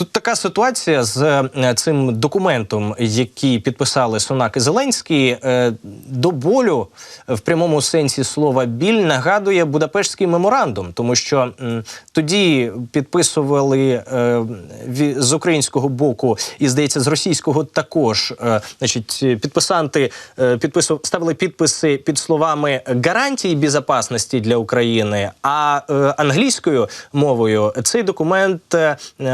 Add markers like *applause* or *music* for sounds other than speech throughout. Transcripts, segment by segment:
Тут така ситуація з е, цим документом, який підписали Сунак і Зеленський, е, до болю в прямому сенсі слова біль нагадує Будапештський меморандум, тому що тоді підписували е, з українського боку і здається, з російського також. Значить, підписанти підписували ставили підписи під словами гарантії безпечності для України. А англійською мовою цей документ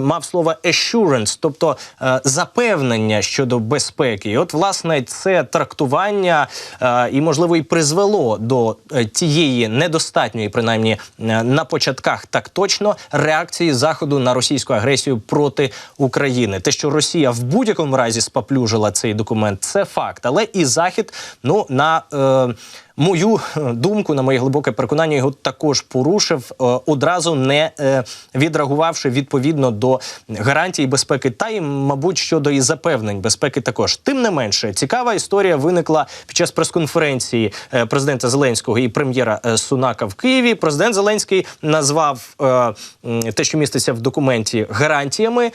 мав слово assurance, тобто е, запевнення щодо безпеки. І от власне це трактування е, і можливо і призвело до е, тієї недостатньої, принаймні е, на початках так точно реакції заходу на російську агресію проти України. Те, що Росія в будь-якому разі споплюжила цей документ, це факт. Але і захід, ну на е, мою е, думку, на моє глибоке переконання, його також порушив, е, одразу не е, відреагувавши відповідно до гарантій безпеки, та й, мабуть, щодо і запевнень безпеки також. Тим не менше, цікава історія виникла під час прес-конференції президента Зеленського і прем'єра Сунака в Києві. Президент Зеленський назвав те, що міститься в документі, гарантіями.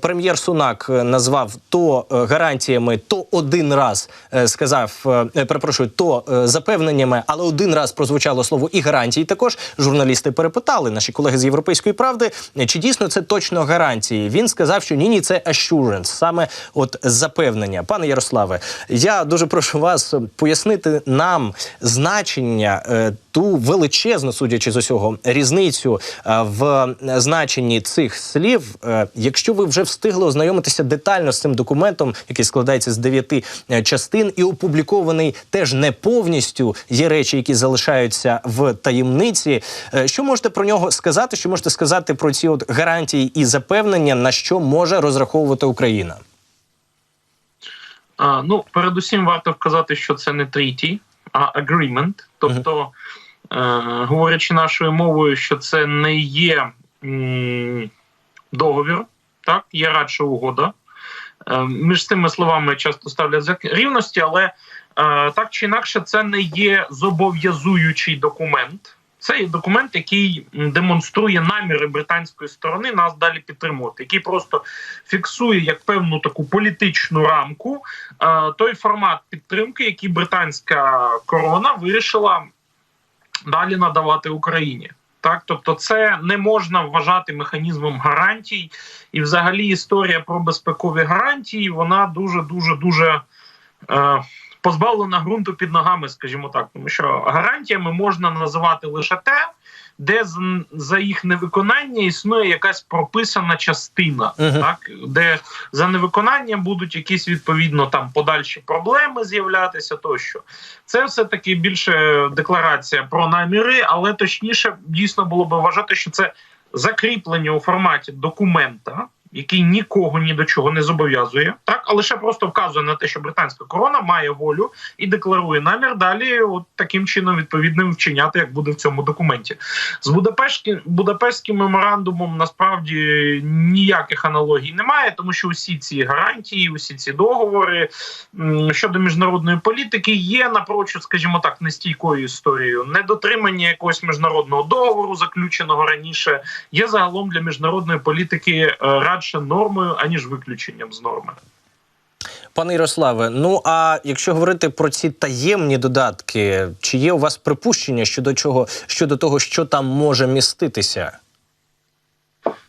Прем'єр Сунак назвав то гарантіями, то один раз сказав, перепрошую, то е, запевненнями, але один раз прозвучало слово і гарантії. Також журналісти перепитали наші колеги з Європейської правди, чи дійсно це точно гарантії. Він сказав, що ні, ні, це assurance, саме от запевнення. Пане Ярославе, я дуже прошу вас пояснити нам значення. е, Ту величезну, судячи з усього, різницю е, в значенні цих слів. Е, Якщо ви вже встигли ознайомитися детально з цим документом, який складається з дев'яти частин, і опублікований теж не повністю, є речі, які залишаються в таємниці. Е, Що можете про нього сказати? Що можете сказати про ці от гарантії і запевнення, на що може розраховувати Україна? А, ну, передусім варто вказати, що це не treaty, а agreement. Тобто, е, говорячи нашою мовою, що це не є м, договір, так, є радше угода. Е, між цими словами часто ставлять знак рівності, але е, так чи інакше, це не є зобов'язуючий документ. Це є документ, який демонструє наміри британської сторони нас далі підтримувати, який просто фіксує як певну таку політичну рамку е, той формат підтримки, який британська корона вирішила далі надавати Україні. Так, тобто, це не можна вважати механізмом гарантій, і взагалі історія про безпекові гарантії вона дуже дуже дуже е, позбавлена ґрунту під ногами, скажімо так, тому що гарантіями можна називати лише те, де за їх невиконання існує якась прописана частина, Мгм. так де за невиконання будуть якісь відповідно там подальші проблеми з'являтися тощо. Це все таки більше декларація про наміри, але точніше дійсно було би вважати, що це закріплення у форматі документа. Який нікого ні до чого не зобов'язує, так а лише просто вказує на те, що британська корона має волю і декларує намір далі, от таким чином відповідним вчиняти, як буде в цьому документі. З Будапештським Будапештським меморандумом насправді ніяких аналогій немає, тому що усі ці гарантії, усі ці договори щодо міжнародної політики є напрочуд, скажімо так, нестійкою історією. Недотримання якогось міжнародного договору, заключеного раніше, є загалом для міжнародної політики е, радше нормою аніж виключенням з норми. Пане Ярославе, ну а якщо говорити про ці таємні додатки, чи є у вас припущення щодо чого щодо того, що там може міститися?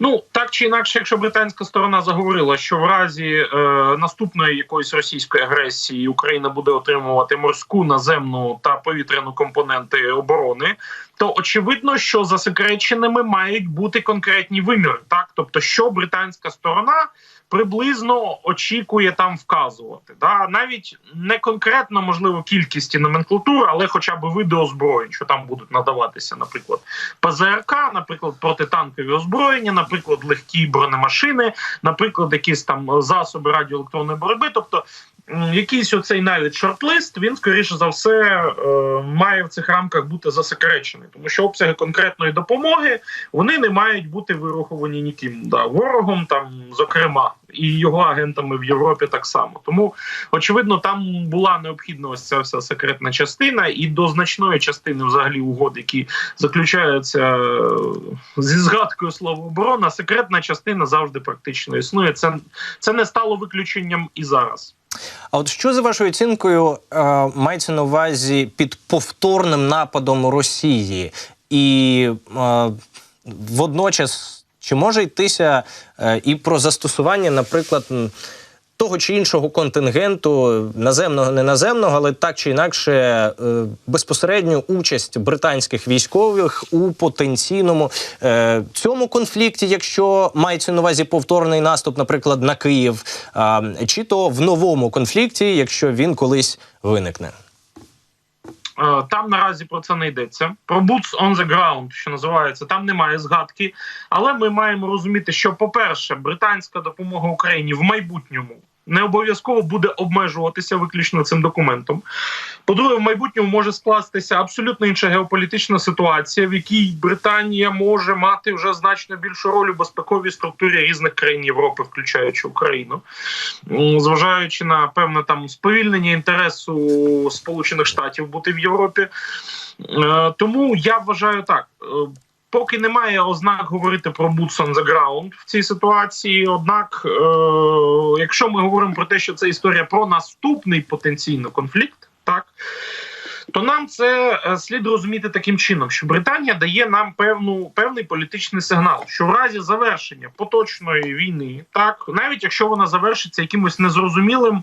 Ну так чи інакше, якщо британська сторона заговорила, що в разі е, наступної якоїсь російської агресії Україна буде отримувати морську, наземну та повітряну компоненти оборони, то очевидно, що засекреченими мають бути конкретні виміри, так? Тобто, що британська сторона приблизно очікує там вказувати, да навіть не конкретно можливо кількість і номенклатури, але хоча б види озброєнь, що там будуть надаватися, наприклад, ПЗРК, наприклад, протитанкові озброєння, наприклад, легкі бронемашини, наприклад, якісь там засоби радіоелектронної боротьби, тобто. Якийсь оцей навіть шорт-лист, він скоріше за все е, має в цих рамках бути засекречений, тому що обсяги конкретної допомоги вони не мають бути вираховані ніким да, ворогом, там, зокрема, і його агентами в Європі так само. Тому очевидно, там була необхідна ось ця вся секретна частина, і до значної частини взагалі угод, які заключаються е, зі згадкою слова оборона, секретна частина завжди практично існує. Це, це не стало виключенням і зараз. А от що за вашою оцінкою е, мається на увазі під повторним нападом Росії? І е, водночас чи може йтися е, і про застосування, наприклад, того чи іншого контингенту, наземного, не наземного, але так чи інакше е, безпосередню участь британських військових у потенційному е, цьому конфлікті, якщо мається на увазі повторний наступ, наприклад, на Київ, чи то в новому конфлікті, якщо він колись виникне. Е, Там наразі про це не йдеться. Про boots on the ground, що називається, там немає згадки. Але ми маємо розуміти, що, по-перше, британська допомога Україні в майбутньому не обов'язково буде обмежуватися виключно цим документом. По-друге, в майбутньому може скластися абсолютно інша геополітична ситуація, в якій Британія може мати вже значно більшу роль у безпековій структурі різних країн Європи, включаючи Україну, зважаючи на певне там сповільнення інтересу Сполучених Штатів бути в Європі. Е, Тому я вважаю так. Поки немає ознак говорити про boots on the ground в цій ситуації. Однак, е, якщо ми говоримо про те, що це історія про наступний потенційно конфлікт, так то нам це е, слід розуміти таким чином, що Британія дає нам певну певний політичний сигнал, що в разі завершення поточної війни, так навіть якщо вона завершиться якимось незрозумілим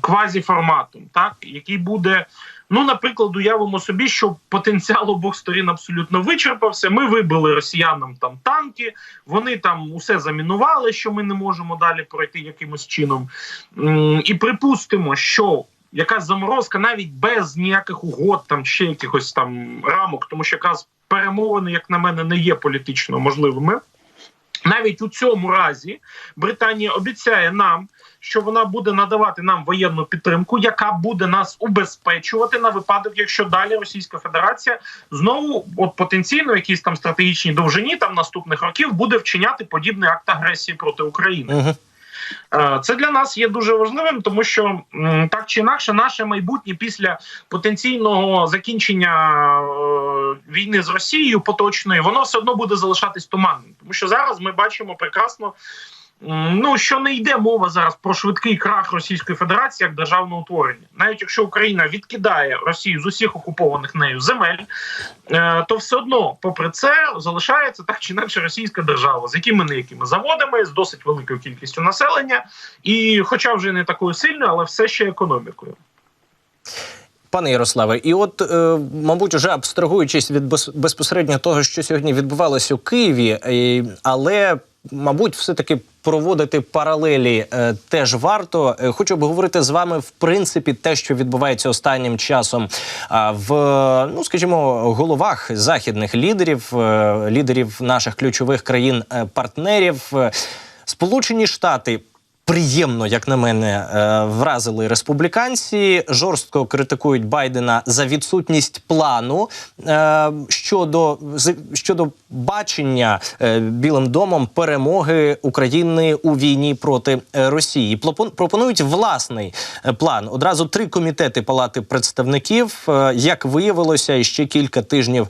квазіформатом, так який буде. Ну, наприклад, уявимо собі, що потенціал обох сторін абсолютно вичерпався. Ми вибили росіянам там танки, вони там усе замінували, що ми не можемо далі пройти якимось чином. І припустимо, що якась заморозка навіть без ніяких угод, там ще якихось там рамок, тому що якраз перемовини, як на мене, не є політично можливими. Навіть у цьому разі Британія обіцяє нам, що вона буде надавати нам воєнну підтримку, яка буде нас убезпечувати на випадок, якщо далі Російська Федерація знову, от потенційно, в якійсь там стратегічній довжині там наступних років буде вчиняти подібний акт агресії проти України. Угу. Е, Це для нас є дуже важливим, тому що так чи інакше, наше майбутнє після потенційного закінчення е, війни з Росією поточної, воно все одно буде залишатись туманним, тому що зараз ми бачимо прекрасно. Ну, що не йде мова зараз про швидкий крах Російської Федерації як державного утворення, навіть якщо Україна відкидає Росію з усіх окупованих нею земель, е, то все одно, попри це, залишається так чи інакше російська держава з якими не якими заводами, з досить великою кількістю населення, і, хоча вже не такою сильною, але все ще економікою. Пане Ярославе, і от, е, мабуть, вже абстрагуючись від без, безпосередньо того, що сьогодні відбувалося у Києві, е, але, мабуть, все-таки проводити паралелі е, теж варто. Е, Хочу обговорити з вами, в принципі, те, що відбувається останнім часом а, в, ну скажімо, головах західних лідерів, е, лідерів наших ключових країн-партнерів. Е, Сполучені Штати приємно, як на мене, е, вразили республіканці. Жорстко критикують Байдена за відсутність плану е, щодо щодо бачення е, Білим домом перемоги України у війні проти Росії. Пропонують власний план. Одразу три комітети Палати представників, як виявилося, ще кілька тижнів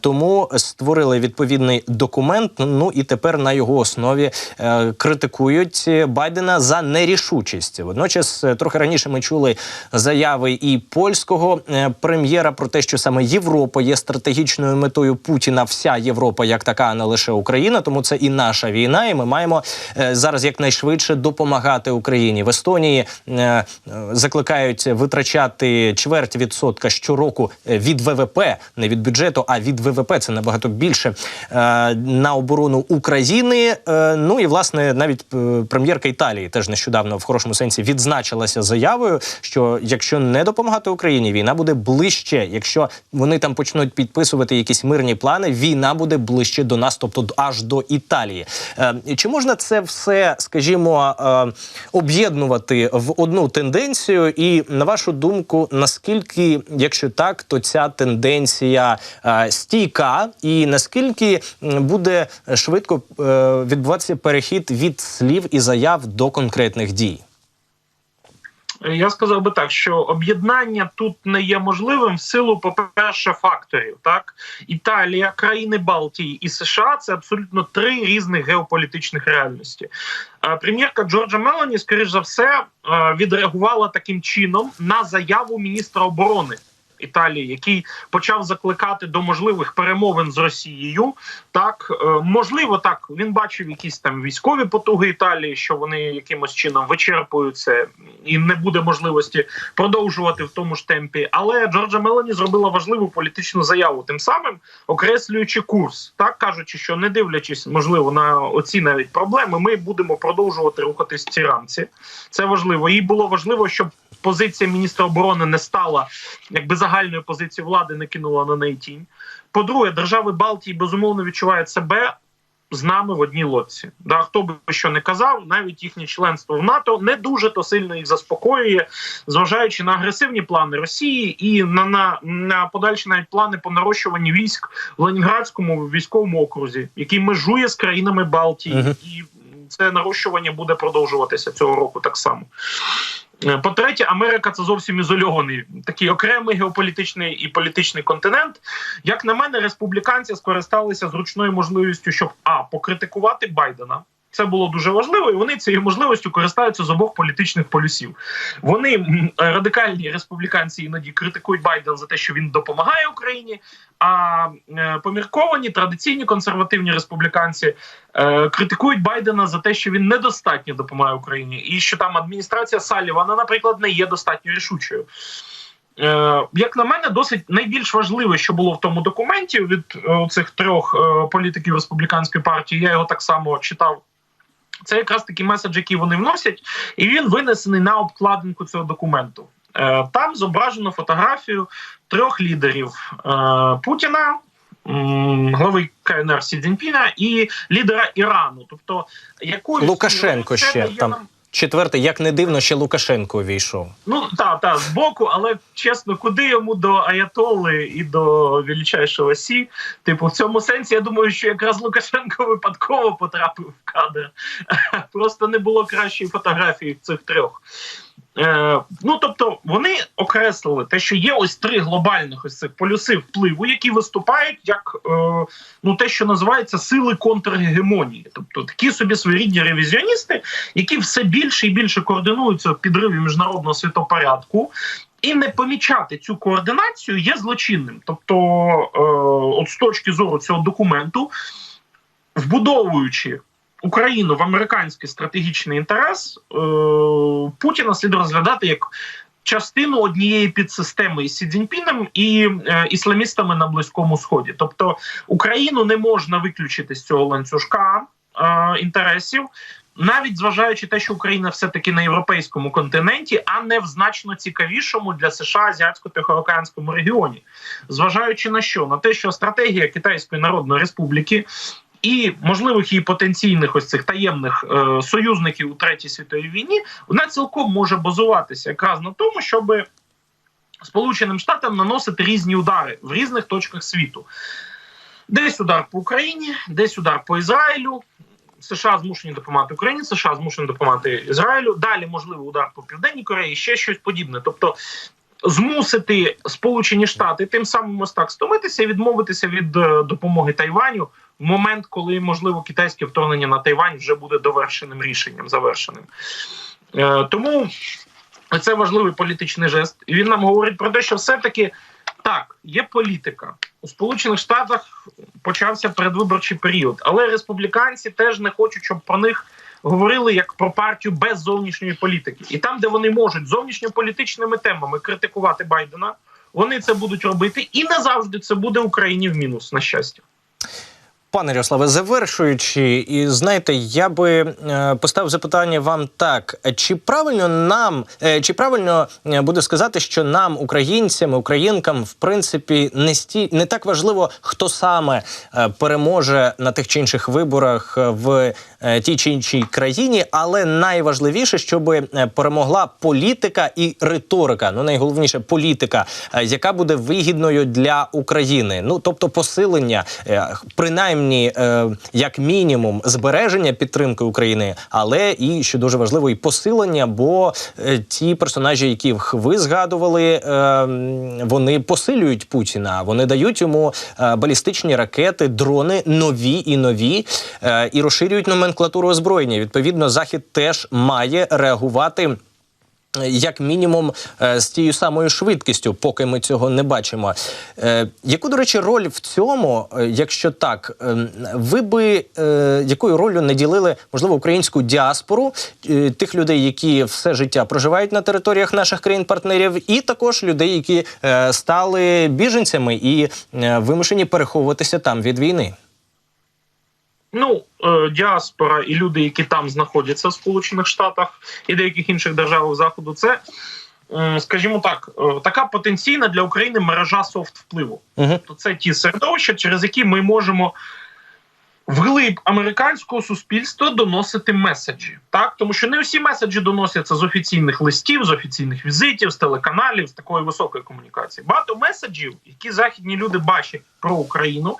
тому створили відповідний документ. Ну і тепер на його основі критикують Байдена за нерішучість. Водночас, е, трохи раніше ми чули заяви і польського е, прем'єра про те, що саме Європа є стратегічною метою Путіна. Вся Європа як така, а не лише Україна. Тому це і наша війна, і ми маємо е, зараз якнайшвидше допомагати Україні. В Естонії закликають витрачати чверть відсотка щороку від ВВП, не від бюджету, а від ВВП. Це набагато більше на оборону України. Ну і власне навіть прем'єрка Італії теж нещодавно в хорошому сенсі відзначилася заявою, що якщо не допомагати Україні, війна буде ближче. Якщо вони там почнуть підписувати якісь мирні плани, війна буде ближче до нас, тобто аж до Італії. Е, чи можна це все, скажімо, е, об'єднувати в одну тенденцію? І на вашу думку, наскільки, якщо так, то ця тенденція е, стійка, і наскільки буде швидко е, відбуватися перехід від слів і заяв до до конкретних дій? Я сказав би так, що об'єднання тут не є можливим в силу, по-перше, факторів. Так, Італія, країни Балтії і США це абсолютно три різних геополітичних реальності. Е, Прем'єрка Джорджа Мелані, скоріш за все, е, відреагувала таким чином на заяву міністра оборони. Італії, який почав закликати до можливих перемовин з Росією, так е, можливо, так він бачив якісь там військові потуги Італії, що вони якимось чином вичерпуються, і не буде можливості продовжувати в тому ж темпі. Але Джорджа Мелані зробила важливу політичну заяву, тим самим окреслюючи курс, так кажучи, що не дивлячись, можливо, на оці навіть проблеми, ми будемо продовжувати рухатись ці рамці. Це важливо. Їй було важливо, щоб позиція міністра оборони не стала якби загальною позицією влади, не кинула на неї тінь. По-друге, держави Балтії безумовно відчувають себе з нами в одній лодці. Да, хто би що не казав, навіть їхнє членство в НАТО не дуже то сильно їх заспокоює, зважаючи на агресивні плани Росії і на, на, на подальші навіть плани по нарощуванні військ в Ленінградському військовому окрузі, який межує з країнами Балтії, Мгм. і це нарощування буде продовжуватися цього року так само. Е, По-третє, Америка це зовсім ізольований такий окремий геополітичний і політичний континент. Як на мене, республіканці скористалися зручною можливістю, щоб а покритикувати Байдена. Це було дуже важливо, і вони цією можливістю користаються з обох політичних полюсів. Вони радикальні республіканці іноді критикують Байдена за те, що він допомагає Україні. А е, помірковані традиційні консервативні республіканці е, критикують Байдена за те, що він недостатньо допомагає Україні, і що там адміністрація Салівана, наприклад, не є достатньо рішучою. Е, як на мене, досить найбільш важливе, що було в тому документі від цих трьох політиків республіканської партії. Я його так само читав. Це якраз такі меседж, які вони вносять, і він винесений на обкладинку цього документу. Е, Там зображено фотографію трьох лідерів е, Путіна, глави КНР Сі Цзіньпіна і лідера Ірану. Тобто, якою Лукашенко ще там. Четверте, як не дивно, ще Лукашенко увійшов. Ну та та з боку, але чесно, куди йому до Аятоли і до величайшого Сі? Типу, в цьому сенсі я думаю, що якраз Лукашенко випадково потрапив в кадр. *laughs* Просто не було кращої фотографії цих трьох. Е, ну тобто вони окреслили те, що є ось три глобальних ось цих полюси впливу, які виступають як е, ну те, що називається сили контргегемонії, тобто такі собі своєрідні ревізіоністи, які все більше і більше координуються в підриві міжнародного світопорядку. І не помічати цю координацію є злочинним. Тобто, е, от з точки зору цього документу, вбудовуючи Україну в американський стратегічний інтерес, е, Путіна слід розглядати як частину однієї підсистеми із Сі Цзіньпіном і е, ісламістами на Близькому Сході. Тобто Україну не можна виключити з цього ланцюжка е, інтересів. Навіть зважаючи те, що Україна все таки на європейському континенті, а не в значно цікавішому для США азіатсько-тихоокеанському регіоні, зважаючи на що на те, що стратегія Китайської Народної Республіки і можливих її потенційних ось цих таємних е, союзників у третій світовій війні, вона цілком може базуватися якраз на тому, щоб Сполученим Штатам наносити різні удари в різних точках світу. Десь удар по Україні, десь удар по Ізраїлю. США змушені допомагати Україні, США змушені допомагати Ізраїлю. Далі можливо удар по Південній Кореї, ще щось подібне. Тобто змусити Сполучені Штати тим самим ось так стомитися і відмовитися від е, допомоги Тайваню в момент, коли можливо китайське вторгнення на Тайвань вже буде довершеним рішенням, завершеним. Е, тому це важливий політичний жест. І він нам говорить про те, що все-таки так, є політика. У Сполучених Штатах почався передвиборчий період, але республіканці теж не хочуть, щоб про них говорили як про партію без зовнішньої політики. І там, де вони можуть зовнішньополітичними темами критикувати Байдена, вони це будуть робити, і не завжди це буде Україні в мінус, на щастя. Пане Ярославе, завершуючи, і знаєте, я би е, поставив запитання вам так: чи правильно нам, е, чи правильно е, буде сказати, що нам, українцям, українкам, в принципі, не сті не так важливо, хто саме переможе на тих чи інших виборах в тій чи іншій країні, але найважливіше, щоб е, перемогла політика і риторика. Ну найголовніше політика, е, яка буде вигідною для України. Ну тобто посилення, е, принаймні, е, як мінімум, збереження підтримки України, але і що дуже важливо, і посилення, бо е, ті персонажі, яких ви згадували, е, вони посилюють Путіна. Вони дають йому е, балістичні ракети, дрони нові і нові, е, і розширюють номенклатуру озброєння. Відповідно, захід теж має реагувати. е, Як мінімум е, з тією самою швидкістю, поки ми цього не бачимо. Е, Яку, до речі, роль в цьому, якщо так, ви би якою ролью не ділили, можливо, українську діаспору тих людей, які все життя проживають на територіях наших країн-партнерів, і також людей, які стали біженцями і вимушені переховуватися там від війни? Ну, е, діаспора і люди, які там знаходяться в Сполучених Штатах і деяких інших державах Заходу, це, скажімо так, е, така потенційна для України мережа софт впливу. Угу. Тобто це ті середовища, через які ми можемо вглиб американського суспільства доносити меседжі. Так, тому що не всі меседжі доносяться з офіційних листів, з офіційних візитів, з телеканалів, з такої високої комунікації. Багато меседжів, які західні люди бачать про Україну.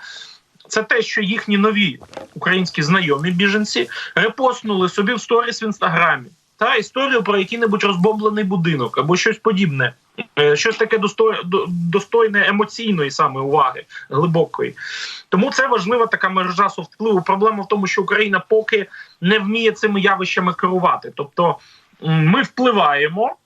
Це те, що їхні нові українські знайомі біженці репостнули собі в сторіс в інстаграмі. Та історію про який-небудь розбомблений будинок або щось подібне, Е, щось таке достойне емоційної саме уваги, глибокої. Тому це важлива така мережа софт-впливу. Проблема в тому, що Україна поки не вміє цими явищами керувати. Тобто ми впливаємо,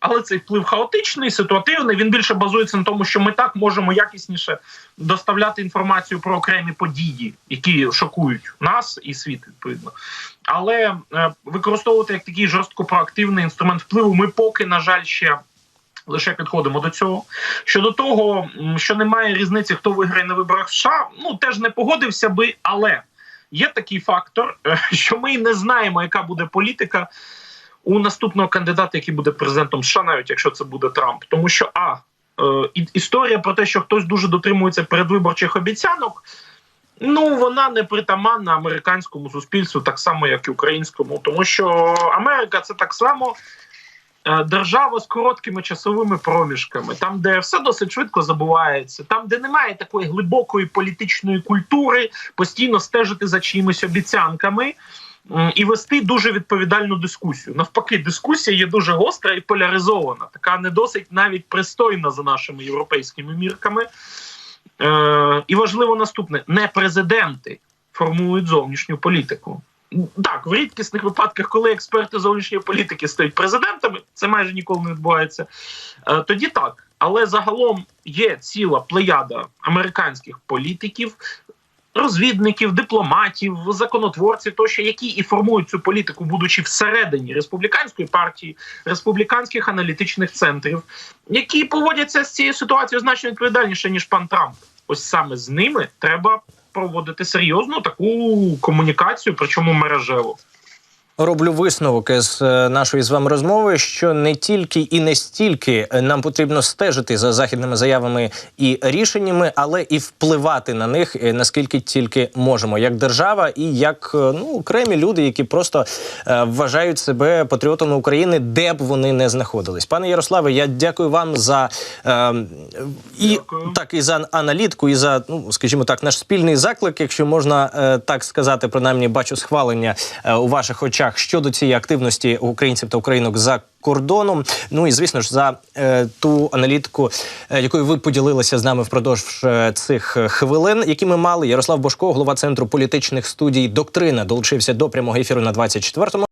але цей вплив хаотичний, ситуативний. Він більше базується на тому, що ми так можемо якісніше доставляти інформацію про окремі події, які шокують нас і світ відповідно. Але е, використовувати як такий жорстко проактивний інструмент впливу, ми поки, на жаль, ще. Лише підходимо до цього. Щодо того, що немає різниці, хто виграє на виборах в США, ну теж не погодився би, але є такий фактор, е, *laughs* що ми не знаємо, яка буде політика у наступного кандидата, який буде президентом США, навіть якщо це буде Трамп. Тому що а е, історія про те, що хтось дуже дотримується передвиборчих обіцянок. Ну, вона не притаманна американському суспільству, так само, як і українському, тому що Америка це так само е, держава з короткими часовими проміжками, там, де все досить швидко забувається, там, де немає такої глибокої політичної культури, постійно стежити за чиїмись обіцянками. І вести дуже відповідальну дискусію. Навпаки, дискусія є дуже гостра і поляризована, така не досить навіть пристойна за нашими європейськими мірками. Е, і важливо наступне: не президенти формують зовнішню політику. Так, в рідкісних випадках, коли експерти зовнішньої політики стають президентами, це майже ніколи не відбувається. Е, тоді так. Але загалом є ціла плеяда американських політиків, розвідників, дипломатів, законотворців, тощо, які і формують цю політику, будучи всередині республіканської партії, республіканських аналітичних центрів, які поводяться з цією ситуацією значно відповідальніше ніж пан Трамп. Ось саме з ними треба проводити серйозну таку комунікацію, причому мережеву. Роблю висновок із е, нашої з вами розмови, що не тільки і не стільки е, нам потрібно стежити за західними заявами і рішеннями, але і впливати на них е, наскільки тільки можемо, як держава і як ну окремі люди, які просто вважають себе патріотами України, де б вони не знаходились. Пане Ярославе, я дякую вам за е, і Дякую. так і за аналітку, і за ну скажімо так, наш спільний заклик, якщо можна е, так сказати, принаймні бачу схвалення е, у ваших очах щодо цієї активності українців та українок за кордоном. Ну і звісно ж за е, ту аналітику, е, якою ви поділилися з нами впродовж е, цих е, хвилин, які ми мали. Ярослав Бошко, голова центру політичних студій Доктрина, долучився до прямого ефіру на 24-му